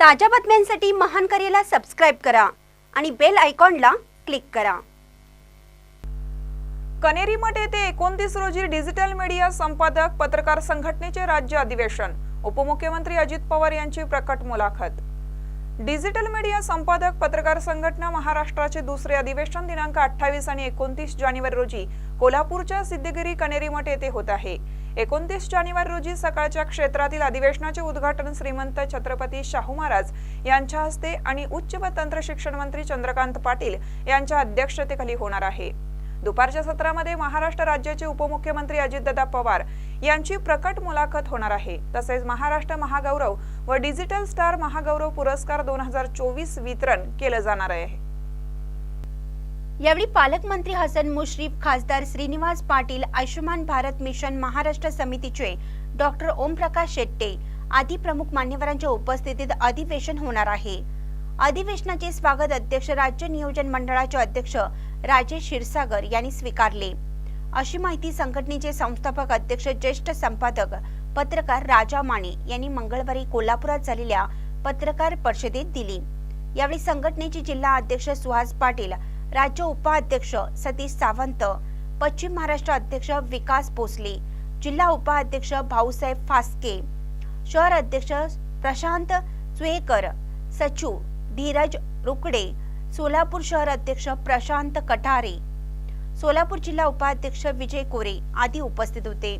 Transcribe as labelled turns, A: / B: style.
A: ताज्या बातम्यांसाठी महान करेला सबस्क्राईब करा आणि बेल आयकॉनला क्लिक करा.
B: कनेरी मठ येथे एकोणतीस रोजी डिजिटल मीडिया संपादक पत्रकार संघटनेचे राज्य अधिवेशन. उपमुख्यमंत्री अजित पवार यांची प्रकट मुलाखत. डिजिटल मीडिया संपादक पत्रकार संघटना महाराष्ट्राचे दुसरे अधिवेशन दिनांक अठ्ठावीस आणि एकोणतीस जानेवारी रोजी कोल्हापूरच्या सिद्धगिरी कनेरी मठ येथे होत आहे. एकोणतीस जानेवारी रोजी सकाळच्या क्षेत्रातील अधिवेशनाचे उद्घाटन श्रीमंत छत्रपती शाहू महाराज यांच्या हस्ते आणि उच्च व तंत्र शिक्षण मंत्री चंद्रकांत पाटील यांच्या अध्यक्षतेखाली होणार आहे. दुपारच्या सत्रामध्ये महाराष्ट्र राज्याचे उपमुख्यमंत्री अजितदादा पवार यांची प्रकट मुलाखत होणार आहे. तसेच महाराष्ट्र महागौरव व डिजिटल स्टार महागौरव पुरस्कार दोन हजार चोवीस वितरण केलं जाणार आहे.
A: यावेळी पालकमंत्री हसन मुश्रीफ खासदार श्रीनिवास पाटील आयुष्यमान भारत मिशन महाराष्ट्र समितीचे डॉक्टर ओमप्रकाश शेट्टे आदी प्रमुख मान्यवरांच्या उपस्थितीत अधिवेशन होणार आहे. अधिवेशनाचे स्वागत अध्यक्ष राज्य नियोजन मंडळाचे अध्यक्ष राजेश क्षीरसागर यांनी स्वीकारले. अशी माहिती संघटनेचे संस्थापक अध्यक्ष ज्येष्ठ संपादक पत्रकार राजा माने यांनी मंगळवारी कोल्हापुरात झालेल्या पत्रकार परिषदेत दिली. यावेळी संघटनेचे जिल्हा अध्यक्ष सुहास पाटील राज्य उपाध्यक्ष सतीश सावंत पश्चिम महाराष्ट्र अध्यक्ष विकास भोसले जिल्हा उपाध्यक्ष भाऊसाहेब फास्के शहर अध्यक्ष प्रशांत चुएकर सचिव धीरज रुकडे सोलापूर शहर अध्यक्ष प्रशांत कठारे सोलापूर जिल्हा उपाध्यक्ष विजय कोरे आदी उपस्थित होते.